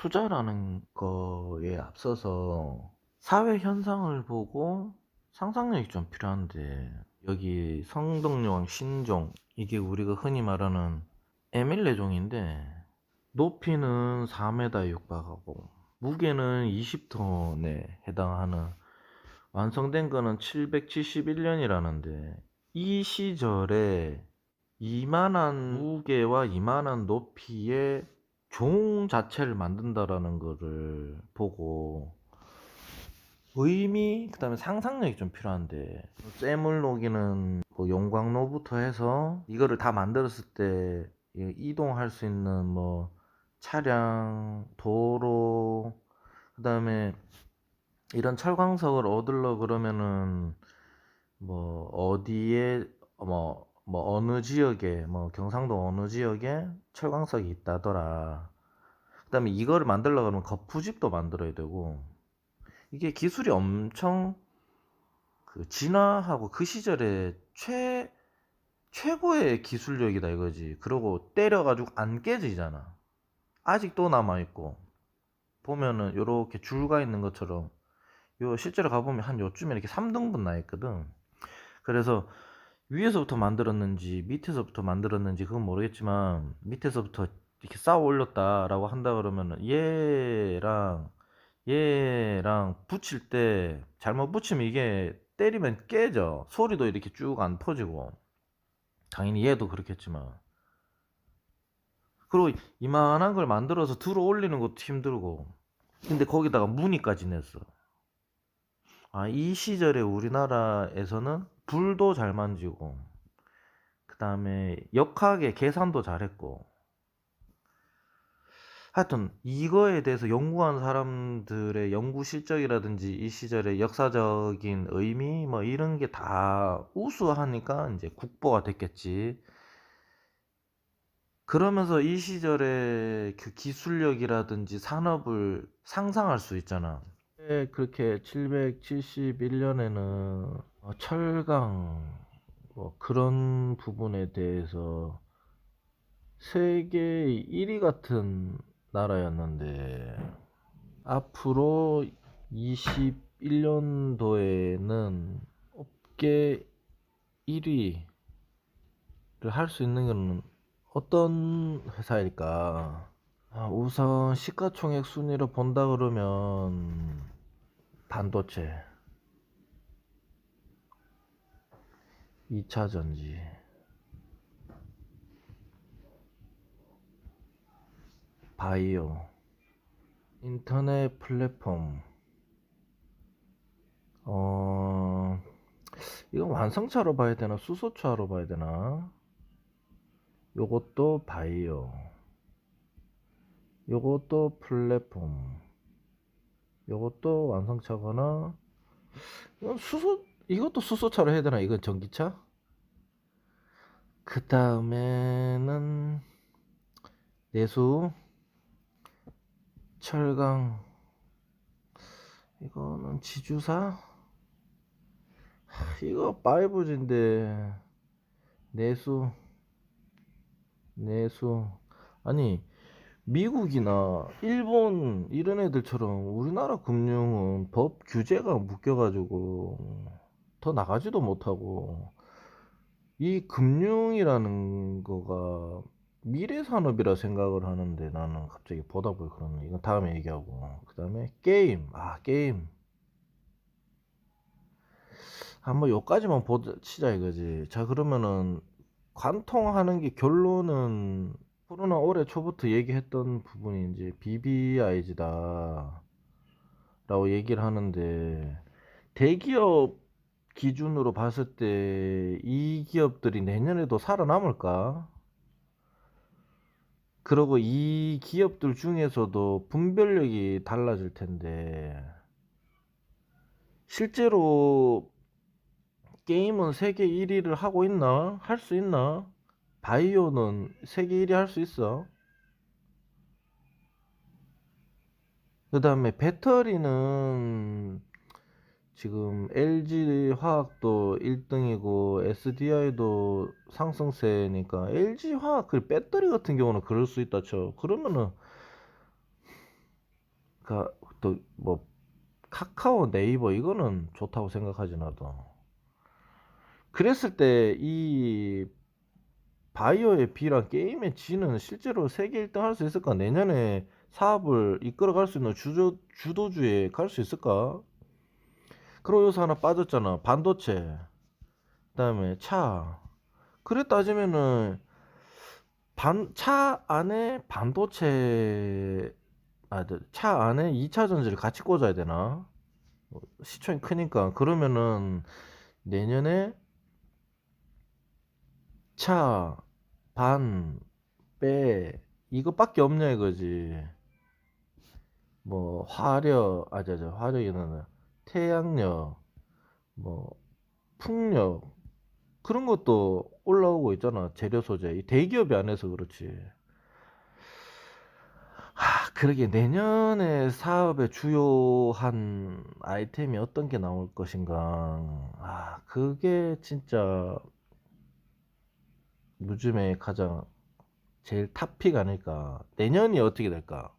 투자라는 거에 앞서서 사회 현상을 보고 상상력이 좀 필요한데 여기 성동요왕 신종 이게 우리가 흔히 말하는 에밀레종인데 높이는 4m에 육박하고 무게는 20톤에 해당하는 완성된 거는 771년이라는데 이 시절에 이만한 무게와 이만한 높이의 종 자체를 만든다라는 거를 보고 의미 그다음에 상상력이 좀 필요한데 쇠물 녹이는 뭐 용광로부터 해서 이거를 다 만들었을 때 이- 이동할 수 있는 뭐 차량 도로 그다음에 이런 철광석을 얻으려 그러면은 뭐 어디에 뭐, 뭐 어느 지역에 뭐 경상도 어느 지역에 철광석이 있다더라. 그다음에 이거를 만들려고 하면 거푸집도 만들어야 되고 이게 기술이 엄청 그 진화하고 그 시절에 최 최고의 기술력이다 이거지. 그러고 때려가지고 안 깨지잖아. 아직도 남아 있고 보면은 요렇게 줄가 있는 것처럼 요 실제로 가보면 한 요쯤에 이렇게 3등분 나 있거든. 그래서 위에서부터 만들었는지 밑에서부터 만들었는지 그건 모르겠지만 밑에서부터 이렇게 쌓아 올렸다라고 한다 그러면은 얘랑 얘랑 붙일 때 잘못 붙이면 이게 때리면 깨져. 소리도 이렇게 쭉 안 퍼지고. 당연히 얘도 그렇겠지만. 그리고 이만한 걸 만들어서 들어 올리는 것도 힘들고. 근데 거기다가 무늬까지 냈어. 아, 이 시절에 우리나라에서는 불도 잘 만지고, 그 다음에 역학의 계산도 잘했고, 하여튼 이거에 대해서 연구한 사람들의 연구 실적이라든지 이 시절의 역사적인 의미 뭐 이런 게 다 우수하니까 이제 국보가 됐겠지. 그러면서 이 시절의 그 기술력이라든지 산업을 상상할 수 있잖아. 네, 그렇게 771년에는 철강 뭐 그런 부분에 대해서 세계 1위 같은 나라였는데 앞으로 21년도에는 업계 1위를 할 수 있는 건 어떤 회사일까? 아, 우선 시가총액 순위로 본다 그러면 반도체, 2차 전지, 바이오, 인터넷 플랫폼, 어, 이건 완성차로 봐야 되나, 수소차로 봐야 되나? 요것도 바이오, 요것도 플랫폼, 요것도 완성차거나, 이건 수소, 이것도 수소차로 해야 되나? 이건 전기차? 그 다음에는 내수, 철강. 이거는 지주사? 하, 이거 5G인데. 내수. 내수. 아니 미국이나 일본 이런 애들처럼 우리나라 금융은 법 규제가 묶여가지고 더 나가지도 못하고 이 금융이라는 거가 미래 산업이라 생각을 하는데 나는 갑자기 보다 보니 그러네. 이건 다음에 얘기하고. 그 다음에 게임. 아, 게임. 한번 요까지만 보자, 치자 이거지. 자, 그러면은 관통하는 게 결론은 코로나 올해 초부터 얘기했던 부분이 이제 BBIG다. 라고 얘기를 하는데 대기업 기준으로 봤을 때 이 기업들이 내년에도 살아남을까? 그리고 이 기업들 중에서도 분별력이 달라질 텐데, 실제로 게임은 세계 1위를 하고 있나? 할 수 있나? 바이오는 세계 1위 할 수 있어? 그 다음에 배터리는 지금 LG 화학도 1등이고 SDI도 상승세니까 LG 화학 그 배터리 같은 경우는 그럴 수 있다 쳐. 그러면은 그러니까 또 뭐 카카오 네이버 이거는 좋다고 생각하지 나도. 그랬을 때 이 바이오의 B랑 게임의 G는 실제로 세계 1등 할 수 있을까? 내년에 사업을 이끌어갈 수 있는 주조, 주도주에 갈 수 있을까? 그리고 요소 하나 빠졌잖아. 반도체. 그 다음에 차. 그래 따지면은 반, 차 안에 반도체, 아, 네, 차 안에 2차 전지를 같이 꽂아야 되나? 뭐 시총이 크니까. 그러면은 내년에 차, 반, 빼, 이것밖에 없냐 이거지. 뭐, 화력, 아, 저, 저, 화력이나 태양력, 뭐, 풍력, 그런 것도 올라오고 있잖아. 재료 소재. 이 대기업이 안 해서 그렇지. 하, 그러게 내년에 사업의 주요한 아이템이 어떤 게 나올 것인가. 아, 그게 진짜 요즘에 가장 제일 탑픽 아닐까. 내년이 어떻게 될까?